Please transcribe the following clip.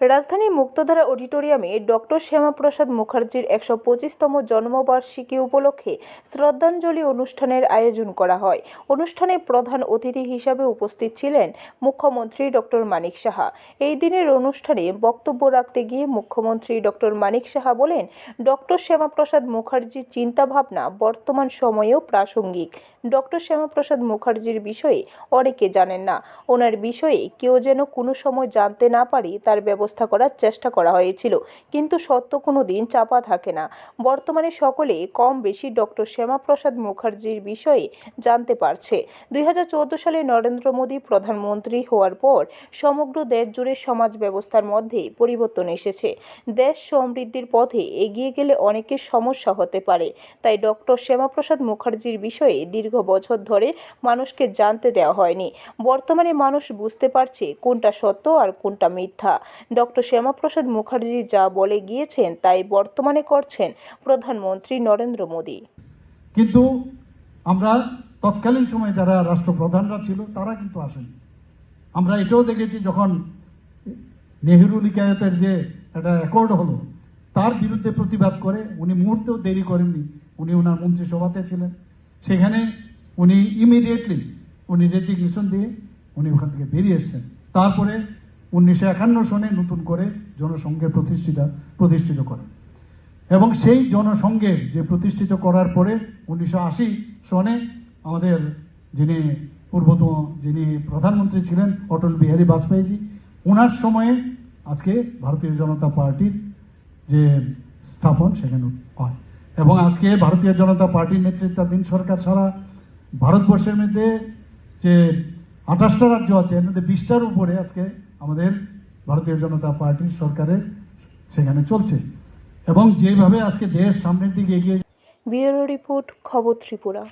রাজধানী মুক্তধারা অডিটোরিয়ামে ডক্টর শ্যামাপ্রসাদ মুখার্জির একশো পঁচিশতম জন্মবার্ষিকী উপলক্ষে শ্রদ্ধাঞ্জলি অনুষ্ঠানের আয়োজন করা হয়। অনুষ্ঠানে প্রধান অতিথি হিসাবে উপস্থিত ছিলেন মুখ্যমন্ত্রী ডক্টর মানিক সাহা। এই দিনের অনুষ্ঠানে বক্তব্য রাখতে গিয়ে মুখ্যমন্ত্রী ডক্টর মানিক সাহা বলেন, ডক্টর শ্যামাপ্রসাদ মুখার্জির চিন্তাভাবনা বর্তমান সময়েও প্রাসঙ্গিক। ডক্টর শ্যামাপ্রসাদ মুখার্জির বিষয়ে অনেকে জানেন না। ওনার বিষয়ে কেউ যেন কোনো সময় জানতে না পারি, তার ব্যবস্থা করার চেষ্টা করা হয়েছিল। কিন্তু সত্য কোনো দিন চাপা থাকে না। বর্তমানে সকলে কম বেশি ডক্টর শ্যামাপ্রসাদ মুখার্জির বিষয়ে জানতে পারছে। দু হাজার চৌদ্দ সালে নরেন্দ্র মোদী প্রধানমন্ত্রী হওয়ার পর সমগ্র দেশ জুড়ে সমাজ ব্যবস্থার মধ্যে পরিবর্তন এসেছে। দেশ সমৃদ্ধির পথে এগিয়ে গেলে অনেকের সমস্যা হতে পারে। তাই ডক্টর শ্যামাপ্রসাদ মুখার্জির বিষয়ে দীর্ঘ বছর ধরে মানুষকে জানতে দেওয়া হয়নি। বর্তমানে মানুষ বুঝতে পারছে কোনটা সত্য আর কোনটা মিথ্যা। ডক্টর শ্যামাপ্রসাদ মুখার্জি যা বলে গিয়েছেন, তাই বর্তমানে করছেন প্রধানমন্ত্রী নরেন্দ্র মোদী। কিন্তু আমরা তৎকালীন সময় যারা রাষ্ট্রপ্রধানরা ছিল, তারা কিন্তু আসেন। আমরা এটাও দেখেছি যখন নেহেরু লিকায়তের যে একটা অ্যাকর্ড হলো, তার বিরুদ্ধে প্রতিবাদ করে, উনি মুহূর্তেও দেরি করেননি। উনি ওনার মন্ত্রিসভাতে ছিলেন। সেখানে উনি ইমিডিয়েটলি উনি রেজিগনেশন দিয়ে উনি ওখান থেকে বেরিয়ে এসছেন। তারপরে উনিশশো একান্ন সনে নতুন করে জনসংঘে প্রতিষ্ঠিত প্রতিষ্ঠিত করেন এবং সেই জনসংঘের যে প্রতিষ্ঠিত করার পরে উনিশশো আশি সনে আমাদের যিনি পূর্বতম যিনি প্রধানমন্ত্রী ছিলেন অটল বিহারী বাজপেয়ীজি ওনার সময়ে আজকে ভারতীয় জনতা পার্টির যে স্থাপন সেখানে হয়। এবং আজকে ভারতীয় জনতা পার্টির নেতৃত্বাধীন সরকার ছাড়া ভারতবর্ষের মধ্যে যে আঠাশটা রাজ্য আছে, এর মধ্যে বিশটার উপরে আজকে আমাদের ভারতীয় জনতা পার্টির সরকারের সেখানে চলছে। এবং যেভাবে আজকে দেশ সামনের দিকে এগিয়ে ব্যুরো রিপোর্ট, খবর ত্রিপুরা।